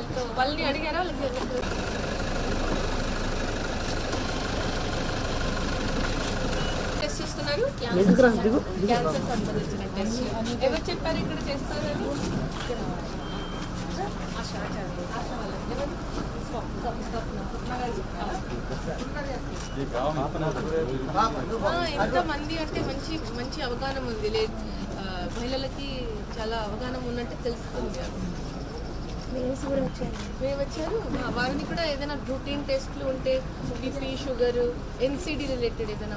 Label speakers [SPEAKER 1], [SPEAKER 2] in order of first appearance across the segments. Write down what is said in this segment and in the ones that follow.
[SPEAKER 1] వాళ్ళతో వాళ్ళని అడిగారా? వాళ్ళకి టెస్ట్ చేస్తున్నారు? క్యాన్సర్ సంబంధించిన టెస్ట్ ఎవరు చెప్పారు ఇక్కడ చేస్తారని ఎంతమంది అంటే మంచి మంచి అవగాహన ఉంది. లే ఆ, మహిళలకి చాలా అవగాహన ఉన్నట్టు తెలుస్తుంది. మేము వచ్చారు. ఆ, వారిని కూడా ఏదైనా రొటీన్ టెస్ట్లు ఉంటే బీపీ షుగర్ ఎన్సిడి రిలేటెడ్ ఏదైనా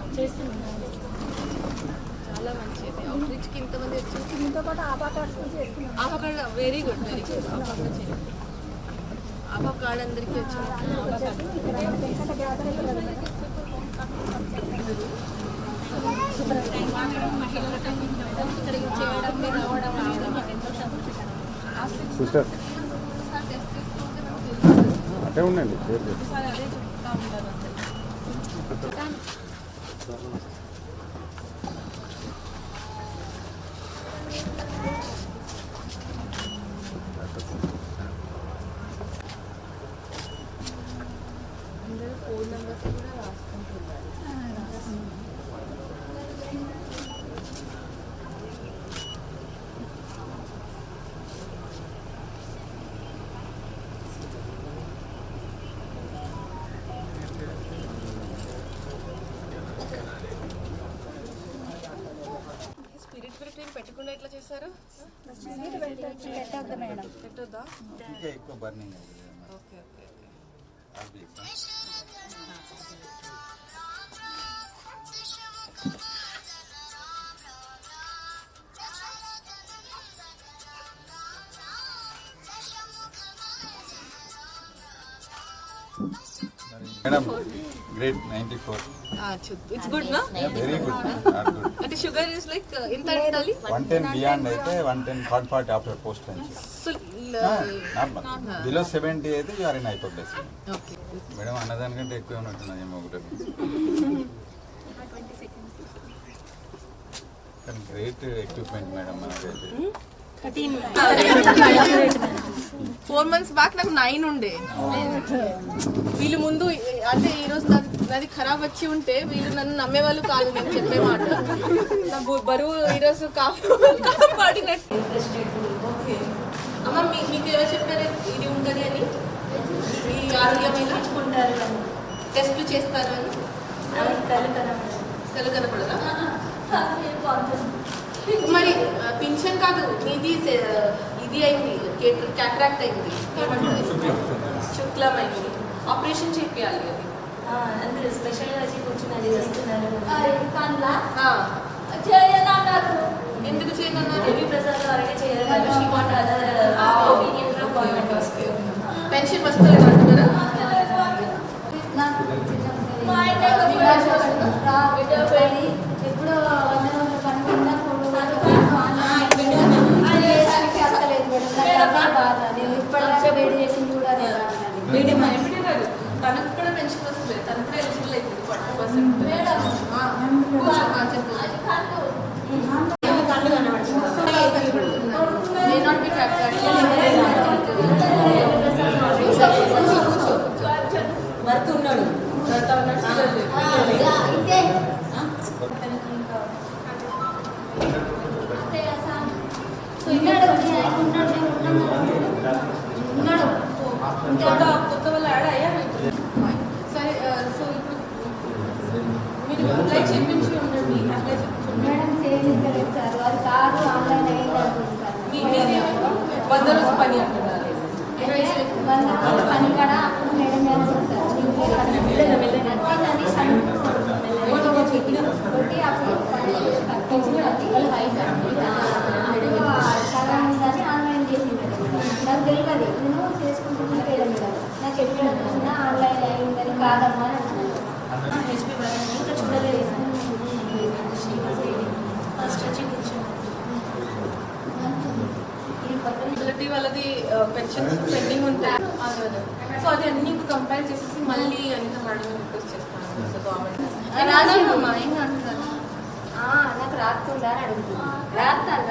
[SPEAKER 1] చాలా మంచిది. అవుట్ రీచ్కి ఇంతమంది వచ్చారు
[SPEAKER 2] దీంతో పాటు ఆపా కార్డ్స్ కూడా చేస్తున్నాం
[SPEAKER 1] ఆభా card very good very good ఆభా card చేయండి. ఆభా కార్డ్ అందరికీ వచ్చింది
[SPEAKER 2] వచ్చేసి ఇక్కడ వెంకట గ్యాదర్ అవుతుంది కదా మేడం
[SPEAKER 1] ఇక్కడికి చేయడం మీరు రావడం రావడం మాకు ఎంతో సంతోషకరం
[SPEAKER 3] సిస్టర్
[SPEAKER 1] ఒకసారి టెస్ట్ చేసుకుంటే మనకు తెలుస్తుంది.
[SPEAKER 3] ఉండండి షేర్ చేయండి
[SPEAKER 1] ఒకసారి అదే చెప్తా ఉంటారు అందరికీ. అందరూ ఫోన్ నెంబర్స్ కూడా రాసుకుంటున్నారు స్పిరిట్ బ్రిటన్ పెట్టకుండా ఎట్లా చేశారు
[SPEAKER 2] పెట్టద్దు
[SPEAKER 4] ఎక్కువ బర్నింగ్ అవుతుంది
[SPEAKER 1] ఓకే ఓకే ఓకే.
[SPEAKER 4] అది madam great ninety four
[SPEAKER 1] it's good నా
[SPEAKER 4] వెరీ గుడ్
[SPEAKER 1] అంటే షుగర్ ఇస్ లైక్ ఎంత ఉండాలి
[SPEAKER 4] వన్ టెన్ బియాండ్ అయితే one ten forty forty
[SPEAKER 1] after
[SPEAKER 4] post below seventy అయితే you are in hypoplus
[SPEAKER 1] okay
[SPEAKER 4] madam అన్నదానికంటే ఎక్కువ ఉన్నట్టున్నది ఏమో ఒకటి గ్రేట్ ఎక్విప్మెంట్ మేడం మనకైతే.
[SPEAKER 1] ఫోర్ మంత్స్ బ్యాక్ నాకు నైన్ ఉండే. వీళ్ళు ముందు అంటే ఈ రోజు నాది- ఖరాబ్ వచ్చి ఉంటే వీళ్ళు నన్ను నమ్మేవాళ్ళు కాదు నేను చెప్పే మాట. నా బరువు ఈరోజు కాపాడినట్టు. అమ్మ మీ- మీకు ఎవరు చెప్పారు? ఇది ఉంటుంది అని? మీ ఆరోగ్యమైన టెస్ట్లు చేస్తారు అని? కనపడదా మరి ఆ, పింఛన్ కాదు నీది సే- ఇది అయింది క్యాట్రాక్ట్ అయింది. శుక్లం అయింది ఆపరేషన్ చేపియాలి అది.
[SPEAKER 5] అందరూ స్పెషల్గా కూర్చున్నది వస్తున్నారు.
[SPEAKER 1] ఎందుకు చేయనన్నారు?
[SPEAKER 5] రవి ప్రసాద్ వారికి చేయాలి
[SPEAKER 1] పెన్షన్ వస్తలేదు. ఉన్నాడు. ఉన్నాడు నాట్
[SPEAKER 5] ఉన్నాడు
[SPEAKER 1] ఇంకా కొత్త వాళ్ళు యాడ్ అయ్యారు సరే ఆ, సో ఇప్పుడు మీరు అప్లై చేయించి ఉండండి అప్లై చేయించి
[SPEAKER 2] మేడం చేయలేదు సార్ అది కాదు ఆన్లైన్ అయింది అనుకుంటారు
[SPEAKER 1] మీ- మీది ఏమైంది? వంద రోజుల పని అంటున్నారు
[SPEAKER 2] వంద రోజుల పని కూడా అప్పుడు మేడం గారు చెప్తారు నచ్చిందని కొట్టి అప్పుడు కట్టించి అది వైట్ సగం ఉందని ఆన్లైన్ చేసింది నాకు తెలియదు నేను చేసుకుంటున్నా పేరు మీద నాకు చెప్పిన ఆన్లైన్ అయిందని కాదమ్మా
[SPEAKER 5] హెచ్పి భరణి ఇంకా చూడలేదు ఫస్ట్ వచ్చి
[SPEAKER 1] వాళ్ళది పెన్షన్స్ పెండింగ్ ఉంటాయి సో అది అన్ని కంపేర్ చేసేసి మళ్ళీ అంత మేడం రిక్వెస్ట్ చేస్తాను. గవర్నమెంట్ ఏం అంటున్నారు
[SPEAKER 2] ఆ, నాకు అని రాస్తాను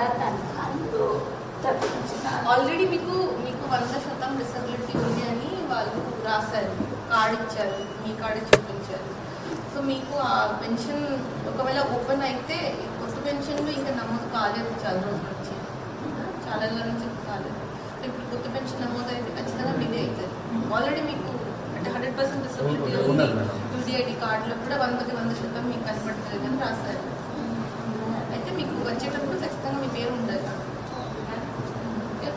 [SPEAKER 1] ఆల్రెడీ మీకు మీకు వంద శాతం డిసబిలిటీ ఉంది అని వాళ్ళు రాశారు కార్డ్ ఇచ్చారు మీ కార్డు చూపించారు. సో మీకు ఆ పెన్షన్ ఒకవేళ ఓపెన్ అయితే కొత్త పెన్షన్లు ఇంకా నమోదు కాలేదు చాలా రోజుల నుంచి. చాలా రోజుల నుంచి కాలేదు. సో ఇప్పుడు కొత్త పెన్షన్ నమోదు అయితే ఖచ్చితంగా మీదే అవుతుంది ఆల్రెడీ మీకు అంటే హండ్రెడ్ పర్సెంట్ డిసబిలిటీ ఉంది. యూడిఐడి కార్డులో కూడా వందకి వంద శాతం మీకు కనబడుతుంది అని రాశారు. అయితే మీకు వచ్చేటప్పుడు ఖచ్చితంగా మీ పేరు ఉండాలి.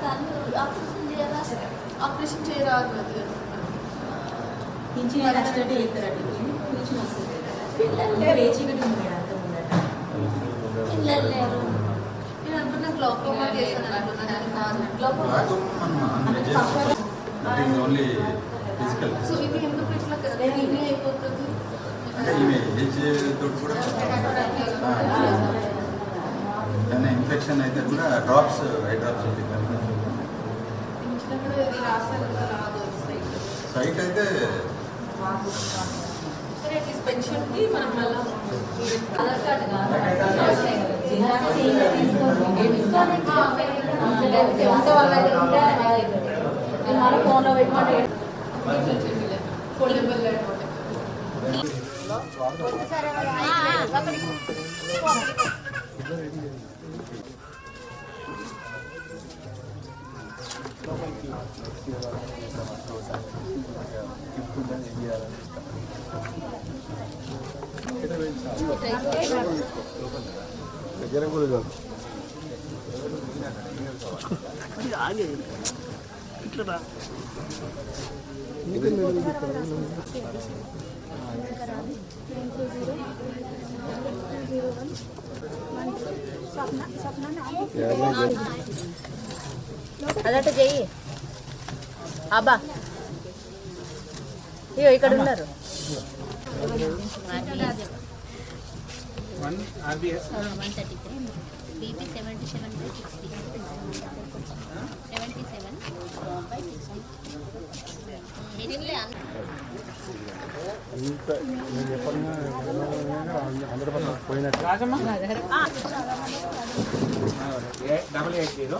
[SPEAKER 2] కానీ ఆపరేషన్ చేయాలా
[SPEAKER 1] ఆపరేషన్ చేయరాదు అది.
[SPEAKER 5] పింఛన్ కష్టపడి వెళ్తారండి పింఛన్ వస్తుంది. పిల్లలు వేచి
[SPEAKER 2] పిల్లలు లేరు.
[SPEAKER 1] నేను అనుకున్నా గ్లోకోమా అనుకున్నాను కాదు.
[SPEAKER 2] గ్లోకోమా
[SPEAKER 1] సో ఇది ఎందుకు ఇట్లా అయిపోతుంది.
[SPEAKER 4] ఏదైనా ఇన్ఫెక్షన్ అయితే కూడా డ్రాప్స్ ఐ డ్రాప్స్
[SPEAKER 1] సైట్
[SPEAKER 4] అయితే
[SPEAKER 1] సరే అట్లీస్ట్ పెన్షన్కి మనం మళ్ళీ
[SPEAKER 2] ఆధార్ కార్డు మన ఫోన్లో పెట్టుకుంటే
[SPEAKER 1] ఫోల్డబుల్
[SPEAKER 3] అదట చెయ్యి. అబ్బా. ఇగో ఇక్కడ ఉన్నారు.
[SPEAKER 6] BP seventy
[SPEAKER 7] seven by sixty seventy
[SPEAKER 1] seven by sixty double eight zero